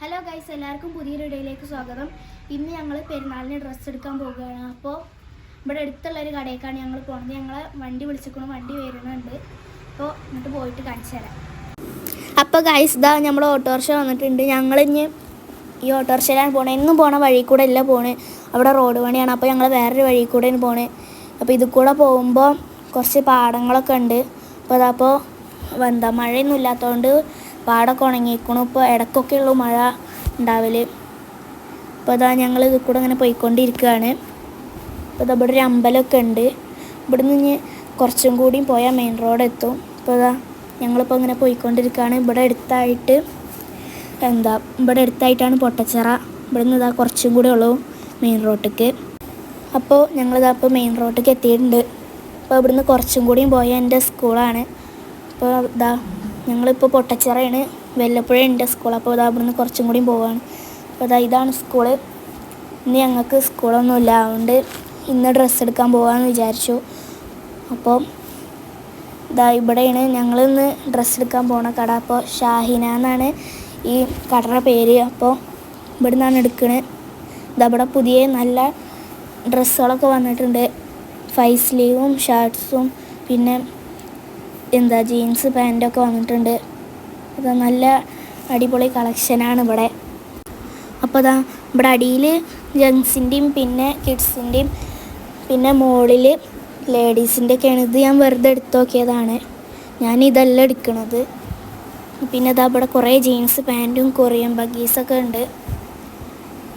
Hello guys എല്ലാവർക്കും പുതിയൊരു ഇടയിലേക്ക് സ്വാഗതം. ഇന്ന് ഞങ്ങൾ പെരുന്നാളിന് ഡ്രസ്സ് എടുക്കാൻ പോവുകയാണ്. അപ്പോൾ ഇവിടെ അടുത്തുള്ള ഒരു കടയിലേക്കാണ് ഞങ്ങൾ പോകുന്നത് ഞങ്ങളെ വണ്ടി വിളിച്ചിരിക്കണം വണ്ടി വരുന്നുണ്ട്. അപ്പോൾ എന്നിട്ട് പോയിട്ട് കാണിച്ചു തരാം. അപ്പോൾ ഗൈസ് ഇതാ നമ്മൾ ഓട്ടോറിക്ഷ വന്നിട്ടുണ്ട്. ഞങ്ങൾ ഇനി ഈ ഓട്ടോറിക്ഷയിലാണ് പോണത് എന്നും പോണ വഴി കൂടെ അല്ല പോണേ. അവിടെ റോഡ് പണിയാണ്. അപ്പോൾ ഞങ്ങൾ വേറൊരു വഴി കൂടെയാണ് പോണേ. അപ്പോൾ ഇത് കൂടെ പോകുമ്പോൾ കുറച്ച് പാടങ്ങളൊക്കെ ഉണ്ട്. അപ്പോൾ അതപ്പോൾ എന്താ മഴയൊന്നും ഇല്ലാത്തതുകൊണ്ട് പാടൊക്കെ ഉണങ്ങിയിരിക്കണു ഇപ്പോൾ ഇടയ്ക്കൊക്കെ ഉള്ളൂ മഴ ഉണ്ടാവൽ. അപ്പോൾ അതാ ഞങ്ങൾ ഇത് കൂടെ അങ്ങനെ പോയിക്കൊണ്ടിരിക്കുകയാണ് അപ്പോൾ ഇതാ ഇവിടെ ഒരു അമ്പലമൊക്കെ ഉണ്ട്. ഇവിടെ നിന്ന് കുറച്ചും കൂടിയും പോയാൽ മെയിൻ റോഡ് എത്തും. ഇപ്പോൾ അതാ ഞങ്ങളിപ്പോൾ ഇങ്ങനെ പോയിക്കൊണ്ടിരിക്കുകയാണ് ഇവിടെ അടുത്തായിട്ട് എന്താ ഇവിടെ അടുത്തായിട്ടാണ് പൊട്ടച്ചിറ. ഇവിടെ നിന്ന് ഇതാ കുറച്ചും കൂടെ ഉള്ളൂ മെയിൻ റോട്ടിക്ക്. അപ്പോൾ ഞങ്ങളിതാ ഇപ്പോൾ മെയിൻ റോഡിലേക്ക് എത്തിയിട്ടുണ്ട്. അപ്പോൾ ഇവിടുന്ന് കുറച്ചും കൂടിയും പോയ എന്റെ സ്കൂളാണ്. അപ്പോൾ ഇതാ ഞങ്ങളിപ്പോൾ പൊട്ടച്ചിറയാണ്. വല്ലപ്പുഴ ഉണ്ട് സ്കൂൾ. അപ്പോൾ ഇതാ ഇവിടുന്ന് കുറച്ചും കൂടി പോവാണ്. അപ്പോൾ അതാ ഇതാണ് സ്കൂൾ ഇന്ന് ഞങ്ങൾക്ക് സ്കൂളൊന്നുമില്ല. അതുകൊണ്ട് ഇന്ന് ഡ്രസ്സ് എടുക്കാൻ പോകാമെന്ന് വിചാരിച്ചു. അപ്പോൾ ഇതാ ഇവിടെയാണ് ഞങ്ങൾ ഇന്ന് ഡ്രസ്സ് എടുക്കാൻ പോണ കട. അപ്പോൾ ഷാഹിന എന്നാണ് ഈ കടയുടെ പേര്. അപ്പോൾ ഇവിടെ നിന്നാണ് എടുക്കണത് ഇതാ ഇവിടെ പുതിയ നല്ല ഡ്രസ്സുകളൊക്കെ വന്നിട്ടുണ്ട്. ഫൈ സ്ലീവും ഷർട്ട്സും. പിന്നെ എന്താ ജീൻസ് പാന്റൊക്കെ വന്നിട്ടുണ്ട്. അത് നല്ല അടിപൊളി കളക്ഷനാണ് ഇവിടെ. അപ്പോൾ അതാ ഇവിടെ അടിയിൽ ജെൻസിന്റെയും പിന്നെ കിഡ്സിന്റെയും പിന്നെ മുകളിൽ ലേഡീസിന്റെ ഒക്കെയാണ് ഇത് ഞാൻ വെറുതെ എടുത്ത് നോക്കിയതാണ്. ഞാൻ ഇതല്ല എടുക്കണത്. പിന്നെ ഇതാ ഇവിടെ കുറേ ജീൻസ് പാന്റും കൊറിയൻ ബഗീസൊക്കെ ഉണ്ട്.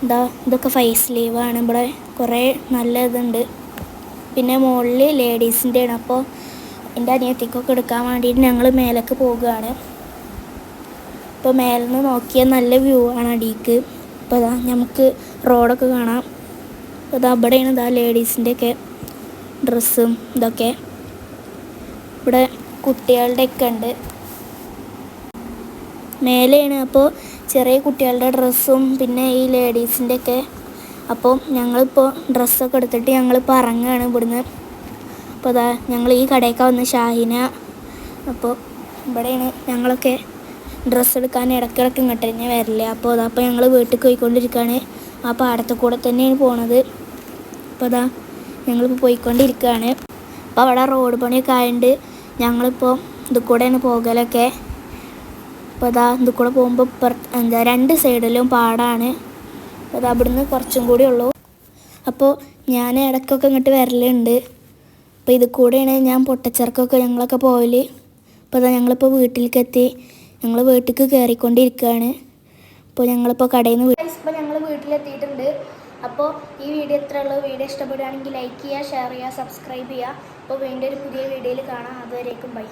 ഇതാ ഇതൊക്കെ ഫൈവ് സ്ലീവാണ് ഇവിടെ കുറേ നല്ല ഇതുണ്ട്. പിന്നെ മുകളിൽ ലേഡീസിന്റെയാണ് അപ്പോൾ എന്റെ അനിയത്തിക്കൊക്കെ എടുക്കാൻ വേണ്ടിയിട്ട് ഞങ്ങൾ മേലേക്ക് പോവുകയാണ്. ഇപ്പോൾ മേലെ നിന്ന് നോക്കിയാൽ നല്ല വ്യൂ ആണ് അടിക്ക്. അപ്പോൾ അതാ നമുക്ക് റോഡൊക്കെ കാണാം. അപ്പോൾ ഇതാ അവിടെയാണ് ഇതാ ലേഡീസിന്റെയൊക്കെ ഡ്രസ്സും ഇതൊക്കെ. ഇവിടെ കുട്ടികളുടെയൊക്കെ ഉണ്ട്. മേലെയാണ് അപ്പോൾ ചെറിയ കുട്ടികളുടെ ഡ്രസ്സും പിന്നെ ഈ ലേഡീസിന്റെയൊക്കെ. അപ്പോൾ ഞങ്ങളിപ്പോൾ ഡ്രസ്സൊക്കെ എടുത്തിട്ട് ഞങ്ങളിപ്പോൾ ഇറങ്ങുകയാണ് ഇവിടുന്ന്. അപ്പോൾ അതാ ഞങ്ങൾ ഈ കടയൊക്കെ വന്ന് ഷാഹിന. അപ്പോൾ ഇവിടെയാണ് ഞങ്ങളൊക്കെ ഡ്രസ്സ് എടുക്കാൻ ഇടയ്ക്കിടയ്ക്ക് ഇങ്ങോട്ട് തന്നെ വരില്ല അപ്പോൾ അതാ അപ്പോൾ ഞങ്ങൾ വീട്ടിൽ പോയിക്കൊണ്ടിരിക്കുകയാണ് ആ പാടത്ത് കൂടെ തന്നെയാണ് പോണത്. അപ്പോൾ അതാ ഞങ്ങളിപ്പോൾ പോയിക്കൊണ്ടിരിക്കുകയാണ് അപ്പോൾ അവിടെ റോഡ് പണിയൊക്കെ ആയതുകൊണ്ട് ഞങ്ങളിപ്പോൾ ഇത് കൂടെയാണ് പോകലൊക്കെ. അപ്പോൾ അതാ ഇത് കൂടെ പോകുമ്പോൾ എന്താ രണ്ട് സൈഡിലും പാടാണ്. അപ്പോൾ അത് അവിടുന്ന് കുറച്ചും കൂടി ഉള്ളൂ. അപ്പോൾ ഞാൻ ഇടയ്ക്കൊക്കെ ഇങ്ങോട്ട് വരലുണ്ട്. അപ്പോൾ ഇത് കൂടെയാണ് ഞാൻ പൊട്ടച്ചിറക്കൊക്കെ ഞങ്ങളൊക്കെ പോകൽ അപ്പോൾ അതാ ഞങ്ങളിപ്പോൾ വീട്ടിലേക്ക് എത്തി ഞങ്ങൾ വീട്ടിലേക്ക് കയറിക്കൊണ്ടിരിക്കുകയാണ്. അപ്പോൾ ഞങ്ങളിപ്പോൾ കടയിൽ നിന്ന് ഇപ്പോൾ ഞങ്ങൾ വീട്ടിലെത്തിയിട്ടുണ്ട്. അപ്പോൾ ഈ വീഡിയോ എത്ര ഉള്ളൂ. വീഡിയോ ഇഷ്ടപ്പെടുകയാണെങ്കിൽ ലൈക്ക് ചെയ്യുക ഷെയർ ചെയ്യുക സബ്സ്ക്രൈബ് ചെയ്യുക. അപ്പോൾ വീണ്ടും ഒരു പുതിയ വീഡിയോയിൽ കാണാം. അതുവരേക്കും ബൈ.